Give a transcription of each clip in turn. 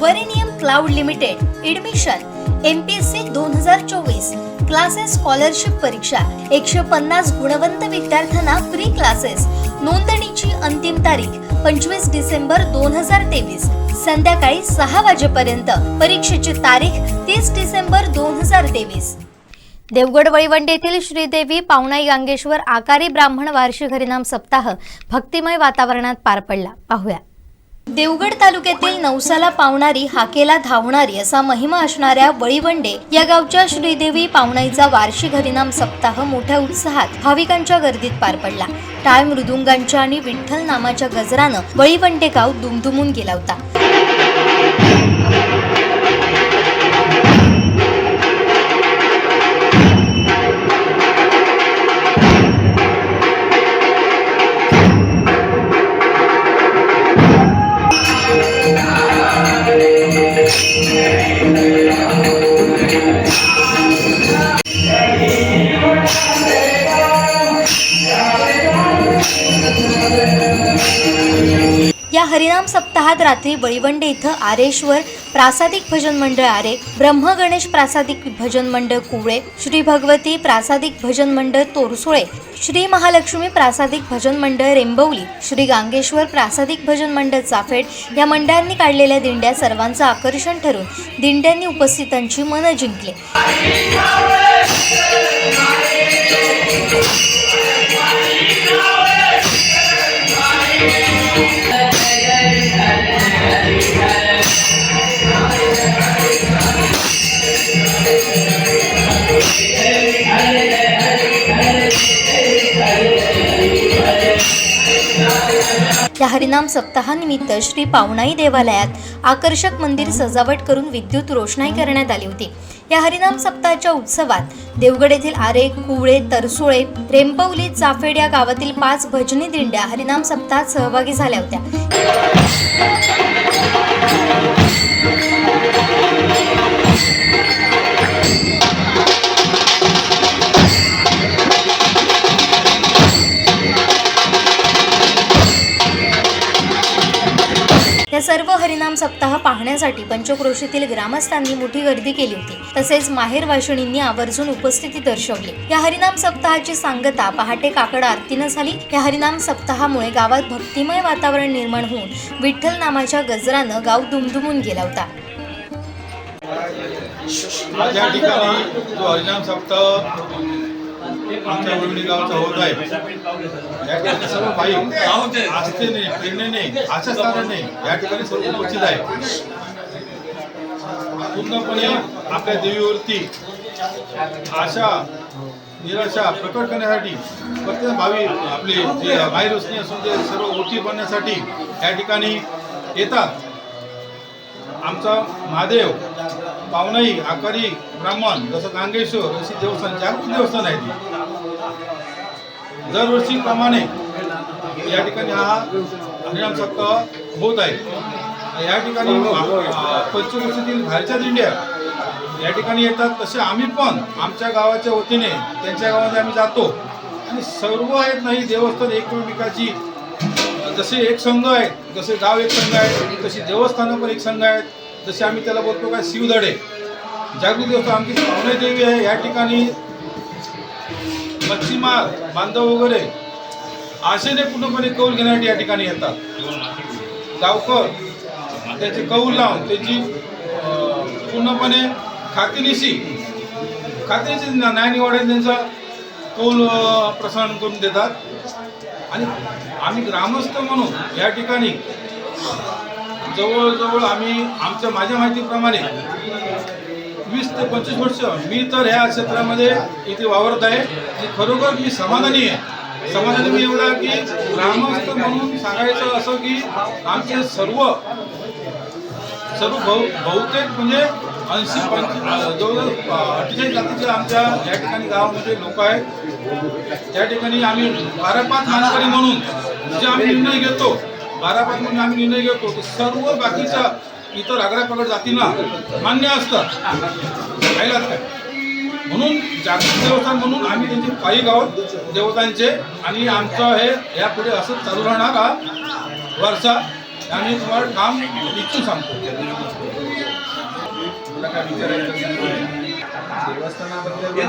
वरिनियम cloud limited admission M P S C दोन हजार चोवीस क्लासेस स्कॉलरशिप परीक्षा एकशे पन्नास गुणवंत विद्यार्थ्यांना फ्री क्लासेस नोंदणीची अंतिम तारीख पंचवीस डिसेंबर दोन हजार तेवीस संध्याकाळी सहा वाजेपर्यंत. परीक्षेची तारीख तीस डिसेंबर दोन हजार तेवीस. देवगड वळीवंड येथील श्रीदेवी पावनाई गांगेश्वर आकारी ब्राह्मण वार्षिक हरिनाम सप्ताह भक्तिमय वातावरणात पार पडला. पाहूया. देवगड तालुक्यातील नवसाला पावणारी हाकेला धावणारी असा महिमा असणाऱ्या वळीवंडे या गावच्या श्रीदेवी पावणाईचा वार्षिक हरिनाम सप्ताह मोठ्या उत्साहात भाविकांच्या गर्दीत पार पडला. टाळ मृदुंगांच्या आणि विठ्ठल नामाच्या गजरानं वळीवंडे गाव दुमदुमून गेला होता. या हरिनाम सप्ताहात रात्री बळीवंडे इथं आरेश्वर प्रासादिक भजन मंडळ आरे ब्रह्म गणेश प्रासादिक भजन मंडळ कुवळे श्री भगवती प्रासादिक भजन मंडळ तोरसुळे श्री महालक्ष्मी प्रासादिक भजन मंडळ रेंबवली श्री गांगेश्वर प्रासादिक भजन मंडळ चाफेड या मंडळांनी काढलेल्या दिंड्या सर्वांचं आकर्षण ठरून दिंड्यांनी उपस्थितांची मनं जिंकली. या हरिनाम सप्ताहानिमित्त श्री पावणाई देवालयात आकर्षक मंदिर सजावट करून विद्युत रोषणाई करण्यात आली होती. या हरिनाम सप्ताहाच्या उत्सवात देवगड येथील आरे कुवळे तरसुळे रेंपवली चाफेड या गावातील पाच भजनी दिंड्या हरिनाम सप्ताहात सहभागी झाल्या होत्या. सर्व हरिनाम सप्ताह पाहण्यासाठी पंचक्रोशीतील ग्रामस्थांनी मोठी गर्दी केली होती. तसेच माहेर वाशिणींनी आवर्जून उपस्थिती दर्शवली. या हरिनाम सप्ताहाची सांगता पहाटे काकड आरतीनं झाली. या हरिनाम सप्ताहामुळे गावात भक्तिमय वातावरण निर्माण होऊन विठ्ठल नामाच्या गजरानं गाव दुमदुमून गेला होता. माझ्या ठिकाणी जो हरिनाम सप्ताह आमच्या वडवडी गावचा होत आहे. या ठिकाणी सर्व भाई आस्थेने प्रेरणेने आशास्थानाने या ठिकाणी सर्व उपस्थित आहे पूर्णपणे आपल्या देवीवरती आशा निराशा प्रकट करण्यासाठी प्रत्येक भावी आपले जे बाहेर असणे असून ते सर्व ओटी बनण्यासाठी या ठिकाणी येतात. आमचा महादेव पावनाई आकारी ब्राह्मण जसं गांगेश्वर अशी देवस्थान चार देवस्थान आहेत. दरवर्षीप्रमाणे या ठिकाणी हा हरिणाम सप्ताह होत आहे. या ठिकाणी पंचवर्षीतील बाहेरच्या दिंड्या या ठिकाणी येतात. तसे आम्ही पण आमच्या गावाच्या वतीने त्यांच्या गावामध्ये आम्ही जातो. आणि सर्व आहेत नाही देवस्थान एकमेकाची जसे एक संघ आहेत जसे गाव एक संघ आहे तशी देवस्थानं पण एक संघ आहेत जसे आम्ही त्याला बोलतो काय शिवधडे जागृत देवस्थान आमची पावणे देवी आहे या ठिकाणी मच्छीमार बांधव वगैरे आशेने पूर्णपणे कौल घेण्यासाठी या ठिकाणी येतात. गावकर त्याचे कौल लावून त्याची पूर्णपणे खातीनिशी खातीनिशी न्याय निवाड्याने त्यांचा कौल प्रसारण करून देतात. आणि आम्ही ग्रामस्थ म्हणून या ठिकाणी जवळजवळ आम्ही आमच्या माझ्या माहितीप्रमाणे वीस ते पंचवीस वर्ष मी तर ह्या क्षेत्रामध्ये इथे वावरत आहे. खरोखर मी समाधानी आहे. समाधानी मी एवढा की ग्रामस्थ म्हणून सांगायचं असं की आमचे सर्व सर्व बहु बहुतेक म्हणजे ऐंशी पंच जवळजवळ अठ्ठेचाळीस जातीचे आमच्या या ठिकाणी गावामध्ये लोक आहेत. त्या ठिकाणी आम्ही बारा पाच मानकरी म्हणून जे आम्ही निर्णय घेतो बारा पाच म्हणून आम्ही निर्णय घेतो ते सर्व बाकीच्या इतर आग्रापगड जातींना मान्य असतात. राहिलात काय? म्हणून जागतिक देवस्थान म्हणून आम्ही त्यांचे पायी गाव देवतांचे आणि आमचं हे यापुढे असं चालू राहणार हा वर्षा. आम्ही तुम्हाला काम इच्छू सांगतो. तुला काय विचारायचं? देवस्थानाबद्दल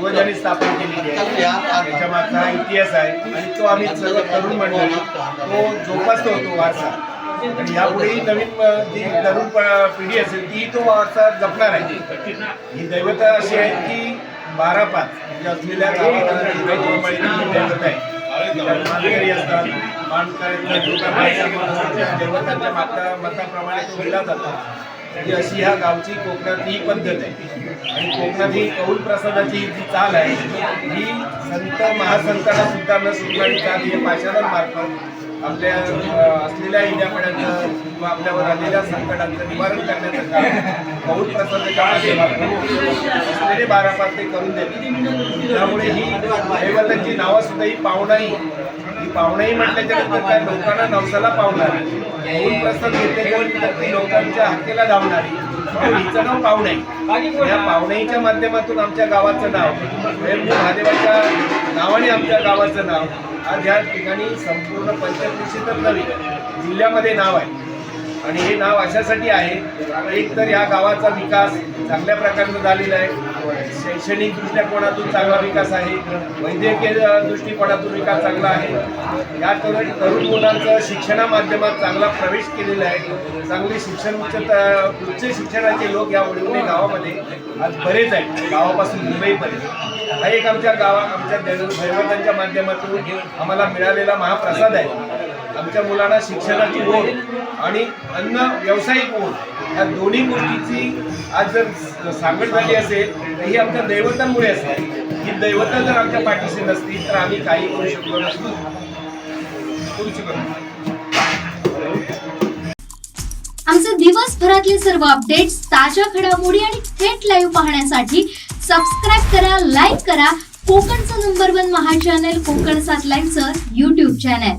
पूर्वजांनी स्थापन केलेली आहे. त्याच्या मागचा हा इतिहास आहे. आणि तो आम्ही सर्व तरुण मंडळी तो जोपासतो होतो वारसा. आणि यापुढेही नवीन जी तरुण प- पिढी असेल ती तो वारसा जपणार आहे. ही दैवता अशी आहे की बारा पाच म्हणजे असलेल्या दैवत आहे. मानकरी असतात मानकऱ्यांच्या देवतांच्या माता मताप्रमाणे तो केला म्हणजे अशी ह्या गावची कोकणात ही पद्धत आहे. आणि कोकणात ही कौल प्रसादाची जी चाल आहे ही संत महासंतांना सुद्धा न सुटणारी चाल ही पाषाणांमार्फत आपल्या असलेल्या इड्यापड्यांचं किंवा आपल्यावर आलेल्या संकटांचं निवारण करण्याचं काम कौल प्रसादाच्या माध्यमातून असलेले बारा पाच ते करून देते त्यामुळे ही दैवतांची नावं सुद्धा ही पाहुणाही ही पाहुणाही म्हटल्याच्या नंतर काय लोकांना नवसाला पावणारी. कौल प्रसाद घेतल्याच्या ती लोकांच्या हक्केला धावणारी. हिचं नाव पावणाई या पावणाईच्या माध्यमातून आमच्या गावाचं नाव स्वयंभू महादेवाच्या नावाने आमच्या गावाचं नाव आज या ठिकाणी संपूर्ण पंचकृषी तर नवी जिल्ह्यामध्ये नाव आहे. आणि हे नाव अशासाठी आहे एक तर ह्या गावाचा विकास चांगल्या प्रकारचा झालेला आहे. शैक्षणिक दृष्टिकोनातून चांगला विकास आहे? वैद्यकीय दृष्टिकोनातून विकास चांगला आहे? या तरुण तरुण मुलांचं शिक्षणा माध्यमात चांगला प्रवेश केलेला आहे. चांगले शिक्षण उच्च उच्च शिक्षणाचे लोक या वडवणे गावामध्ये आज बरेच आहेत. गावापासून मुंबईपर्यंत. हा एक आमच्या गावा आमच्या भैरवतांच्या माध्यमातून आम्हाला मिळालेला महाप्रसाद आहे. आमच्या मुलांना शिक्षणाची ओढ आणि अन्न व्यावसायिक होऊन या दोन्ही गोष्टीची आज जर सांगड झाली असेल तर ही आमच्या दैवतांमुळे असेल ही दैवता जर आमच्या पाठीशी नसतील तर आम्ही काही करू शकलो नसतो. करू शकत आमचे दिवसभरातले सर्व अपडेट्स ताज्या घडामोडी आणि थेट लाईव्ह पाहण्यासाठी सबस्क्राईब करा लाईक करा. कोकणचं number one Maha channel Konkan सात लाईनचं युट्यूब चॅनल